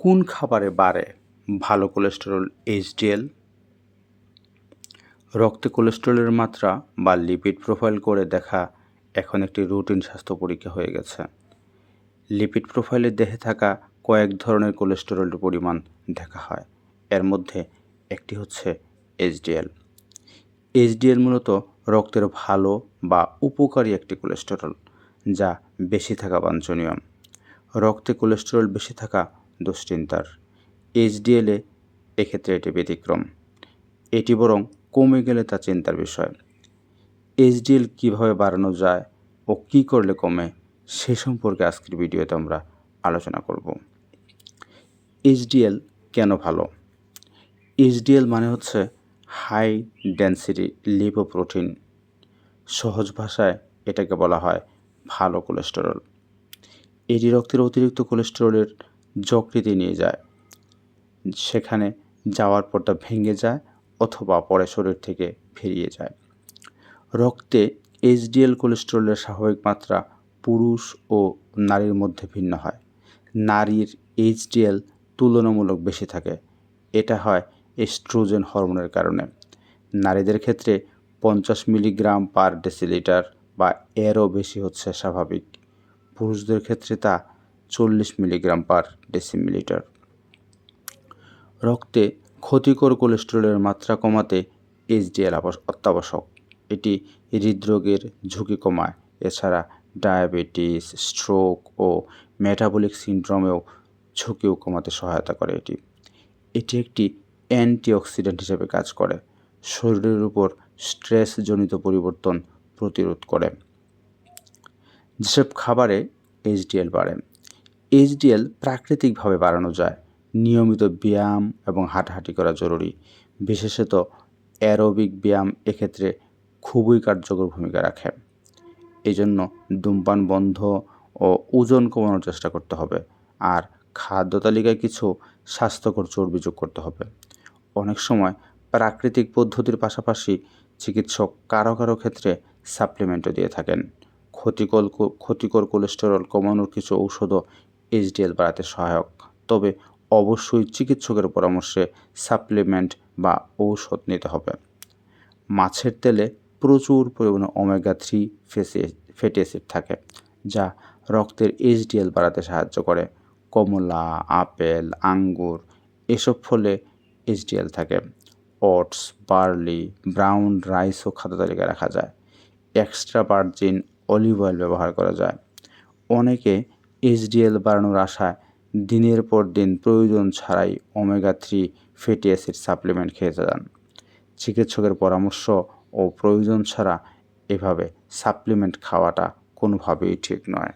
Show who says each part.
Speaker 1: কোন খাবারে বাড়ে? ভালো কোলেস্টেরল এইচডিএল রক্তে কোলেস্টেরলের মাত্রা বা লিপিড প্রোফাইল করে দেখা এখন একটি রুটিন স্বাস্থ্য পরীক্ষা হয়ে গেছে। লিপিড প্রোফাইলে দেহে থাকা কয়েক ধরনের কোলেস্টেরলের পরিমাণ দেখা হয়। এর মধ্যে একটি হচ্ছে এইচডিএল এইচডিএল মূলত রক্তের ভালো বা উপকারী একটি কোলেস্টেরল যা বেশি থাকা বাঞ্ছনীয়। রক্তে কোলেস্টেরল বেশি থাকা দুশ্চিন্তার। এইচডিএলে এক্ষেত্রে এটি ব্যতিক্রম। এটি বরং কমে গেলে তা চিন্তার বিষয়। এইচডিএল কীভাবে বাড়ানো যায় ও কী করলে কমে, সে সম্পর্কে আজকের ভিডিওতে আমরা আলোচনা করব। এইচডিএল কেন ভালো? এইচডিএল মানে হচ্ছে হাই ডেন্সিটি লিপোপ্রোটিন। সহজ ভাষায় এটাকে বলা হয় ভালো কোলেস্টেরল। এটি রক্তের অতিরিক্ত কোলেস্টেরলের যকৃতি নিয়ে যায়। সেখানে যাওয়ার পর তা ভেঙে যায় অথবা পরে শরীর থেকে ফিরিয়ে যায়। রক্তে এইচডিএল কোলেস্টেরলের স্বাভাবিক মাত্রা পুরুষ ও নারীর মধ্যে ভিন্ন হয়। নারীর এইচডিএল তুলনামূলক বেশি থাকে। এটা হয় এস্ট্রোজেন হরমোনের কারণে। নারীদের ক্ষেত্রে পঞ্চাশ মিলিগ্রাম পার ডেসিলিটার বা এরও বেশি হচ্ছে স্বাভাবিক। পুরুষদের ক্ষেত্রে তা চল্লিশ মিলিগ্রাম পার ডেসিমিলিটার। রক্তে ক্ষতিকর কোলেস্টেরলের মাত্রা কমাতে এইচডিএল অত্যাবশ্যক। এটি হৃদরোগের ঝুঁকি কমায়। এছাড়া ডায়াবেটিস, স্ট্রোক ও মেটাবলিক সিন্ড্রোমেও ঝুঁকিও কমাতে সহায়তা করে এটি। এটি একটি অ্যান্টিঅক্সিডেন্ট হিসেবে কাজ করে। শরীরের উপর স্ট্রেসজনিত পরিবর্তন প্রতিরোধ করে। যেসব খাবারে এইচডিএল বাড়ে এইচডিএল প্রাকৃতিকভাবে বাড়ানো যায়। নিয়মিত ব্যায়াম এবং হাঁটাহাঁটি করা জরুরি। বিশেষত অ্যারোবিক ব্যায়াম এক্ষেত্রে খুবই কার্যকর ভূমিকা রাখে। এই জন্য ধূমপান বন্ধ ও ওজন কমানোর চেষ্টা করতে হবে। আর খাদ্য তালিকায় কিছু স্বাস্থ্যকর চর্বি যোগ করতে হবে। অনেক সময় প্রাকৃতিক পদ্ধতির পাশাপাশি চিকিৎসক কারও কারও ক্ষেত্রে সাপ্লিমেন্টও দিয়ে থাকেন। ক্ষতিকর ক্ষতিকর কোলেস্টেরল কমানোর কিছু ঔষধও এইচডিএল বাড়াতে সহায়ক। তবে অবশ্যই চিকিৎসকের পরামর্শে সাপ্লিমেন্ট বা ঔষধ নিতে হবে। মাছের তেলে প্রচুর পরিমাণে ওমেগা থ্রি ফেসি, ফ্যাটি অ্যাসিড থাকে, যা রক্তের এইচডিএল বাড়াতে সাহায্য করে। কমলা, আপেল, আঙ্গুর এসব ফলে এইচডিএল থাকে। ওটস, বার্লি, ব্রাউন রাইসও খাদ্য তালিকায় রাখা যায়। এক্সট্রা ভার্জিন অলিভ অয়েল ব্যবহার করা যায়। অনেকে এইচডিএল বাড়ানোর আশায় দিনের পর দিন প্রয়োজন ছাড়াই omega three fatty acid supplement খেয়ে যান। চিকিৎসকের পরামর্শ ও প্রয়োজন ছাড়া এভাবে সাপ্লিমেন্ট খাওয়াটা কোনোভাবেই ঠিক নয়।